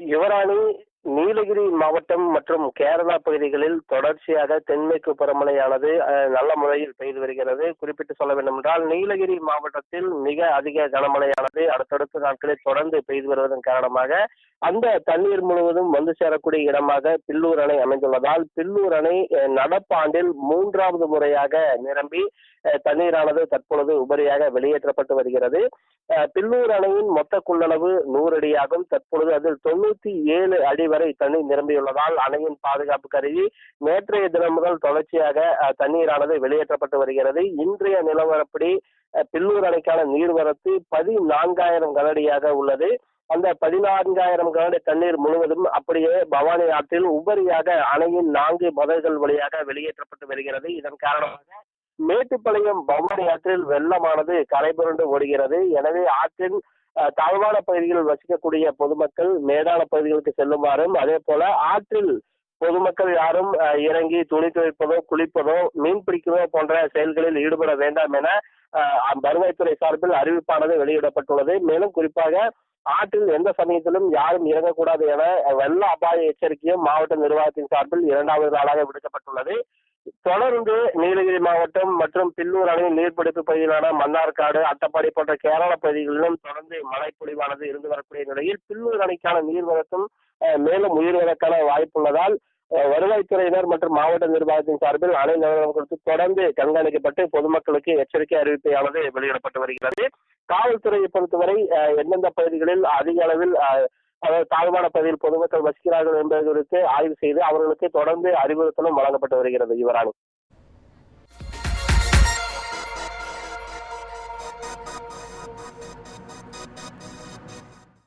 யுவராணி நீலகிரி மாவட்டம் மற்றும் கேரளா பகுதிகளில் தொடர்ச்சியாக தென்மேற்கு பருவமழையானது நல்ல முறையில் பெய்து வருகிறது. குறிப்பிட்டு சொல்ல வேண்டும் என்றால் நீலகிரி மாவட்டத்தில் மிக அதிக கனமழையானது அடுத்தடுத்த நாட்களில் தொடர்ந்து பெய்து வருவதன் காரணமாக அந்த தண்ணீர் முழுவதும் வந்து சேரக்கூடிய இடமாக பில்லூர் அணை அமைந்துள்ளதால் பில்லூர் அணை நடப்பாண்டில் மூன்றாவது முறையாக நிரம்பி அஹ், தண்ணீரானது தற்பொழுது உபரியாக வெளியேற்றப்பட்டு வருகிறது. பில்லூர் அணையின் மொத்த கொள்ளளவு நூறு அடியாகும். தற்பொழுது அதில் தொண்ணூத்தி ஏழு அடி வரை தண்ணீர் நிரம்பியுள்ளதால் அணையின் பாதுகாப்பு கருதி நேற்றைய தினம் முதல் தொடர்ச்சியாக தண்ணீரானது வெளியேற்றப்பட்டு வருகிறது. இன்றைய நிலவரப்படி பில்லூர் அணைக்கான நீர்வரத்து பதினான்காயிரம் கனடியாக உள்ளது. அந்த பதினான்காயிரம் கனடி தண்ணீர் முழுவதும் அப்படியே பவானி ஆற்றில் உபரியாக அணையின் நான்கு மதல்கள் வழியாக வெளியேற்றப்பட்டு வருகிறது. இதன் காரணமாக மேட்டுப்பாளையம் பவானி ஆற்றில் வெள்ளமானது கரைபுரண்டு ஓடுகிறது. எனவே ஆற்றின் தாழ்வான பகுதிகளில் வசிக்கக்கூடிய பொதுமக்கள் மேடான பகுதிகளுக்கு செல்லுமாறும் அதே போல ஆற்றில் பொதுமக்கள் யாரும் இறங்கி துணி துவைப்பதோ குளிப்பதோ மீன் பிடிக்கவோ போன்ற செயல்களில் ஈடுபட வேண்டாம் என அஹ், வருவாய்த்துறை சார்பில் அறிவிப்பானது வெளியிடப்பட்டுள்ளது. மேலும் குறிப்பாக ஆற்றில் எந்த சமயத்திலும் யாரும் இறங்கக்கூடாது என வெள்ள அபாய எச்சரிக்கையும் மாவட்ட நிர்வாகத்தின் சார்பில் இரண்டாவது நாளாக விடுக்கப்பட்டுள்ளது. தொடர்ந்து நீலகிரி மாவட்டம் மற்றும் பில்லூர் அணையின் நீர்பிடிப்பு பகுதியிலான மன்னார்காடு அட்டப்பாடி போன்ற கேரள பகுதிகளிலும் தொடர்ந்து மழை பொழிவானது இருந்து வரக்கூடிய நிலையில் பில்லூர் அணைக்கான நீர்வரத்தும் மேலும் உயிரிழக்கான வாய்ப்புள்ளதால் வருவாய்த்துறையினர் மற்றும் மாவட்ட நிர்வாகத்தின் சார்பில் அணை நிலவரம் குறித்து தொடர்ந்து கண்காணிக்கப்பட்டு பொதுமக்களுக்கு எச்சரிக்கை அறிவிப்பையானது வெளியிடப்பட்டு வருகிறது. காவல்துறையை பொறுத்தவரை எந்தெந்த பகுதிகளில் அதிக அளவில் அதாவது தாழ்வான பகுதியில் பொதுமக்கள் வசிக்கிறார்கள் என்பது குறித்து ஆய்வு செய்து அவர்களுக்கு தொடர்ந்து அறிவுறுத்தலும் வழங்கப்பட்டு வருகிறது யுவராணி.